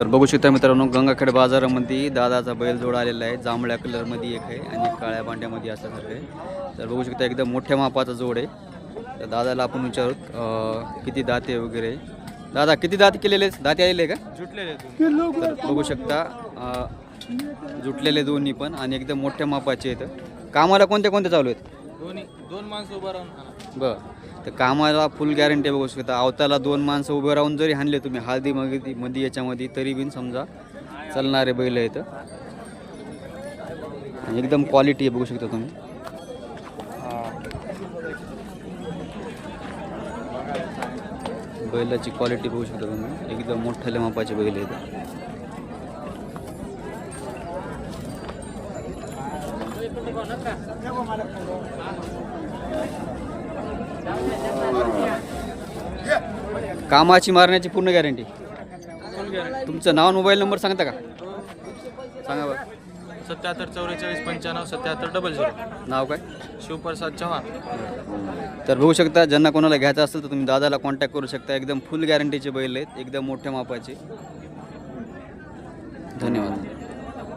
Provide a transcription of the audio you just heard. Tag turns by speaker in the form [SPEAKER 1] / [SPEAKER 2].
[SPEAKER 1] तर बघू शकता मित्रांनो गंगाखेड बाजारामध्ये दादाचा बैल जोड आलेला आहे. जांभळ्या कलरमध्ये एक आहे आणि काळ्या बांड्यामध्ये असल्यासारखं आहे. तर बघू शकता एकदम मोठ्या मापाचा जोड आहे. तर दादाला आपण विचारू किती दाते वगैरे. दादा किती दात केलेले? दाते आलेले का?
[SPEAKER 2] जुटलेले
[SPEAKER 1] तर बघू शकता जुटलेले दोन्ही पण आणि एकदम मोठ्या मापाचे आहेत. कामाला कोणते कोणते चालू आहेत?
[SPEAKER 2] दोन्ही. दोन माणसं उभं राहून
[SPEAKER 1] बरं. तर कामाला फुल गॅरंटी बघू शकता. अवताला दोन माणसं उभं राहून जरी हाणले तुम्ही हळदी मध्ये मध्ये याच्यामध्ये तरी बिन समजा चालणारे बैल आहेत. आणि एकदम क्वालिटी बघू शकता तुम्ही. बैलाची क्वालिटी बघू शकता तुम्ही. एकदम मोठ्या मापाचे बैल आहेत. कामाची मारण्याची पूर्ण गॅरंटी? तुमचं नाव मोबाईल नंबर सांगता का? सांगा बरं.
[SPEAKER 2] सत्याहत्तर चौवेचाळीस पंच्याण्णव सत्याहत्तर डबल झिरो.
[SPEAKER 1] नाव काय?
[SPEAKER 2] शिवप्रसाद चव्हाण.
[SPEAKER 1] तर बघू शकता ज्यांना कोणाला घ्यायचं असेल तर तुम्ही दादाला कॉन्टॅक्ट करू शकता. एकदम फुल गॅरंटीचे बैल आहेत एकदम मोठ्या मापाचे. धन्यवाद.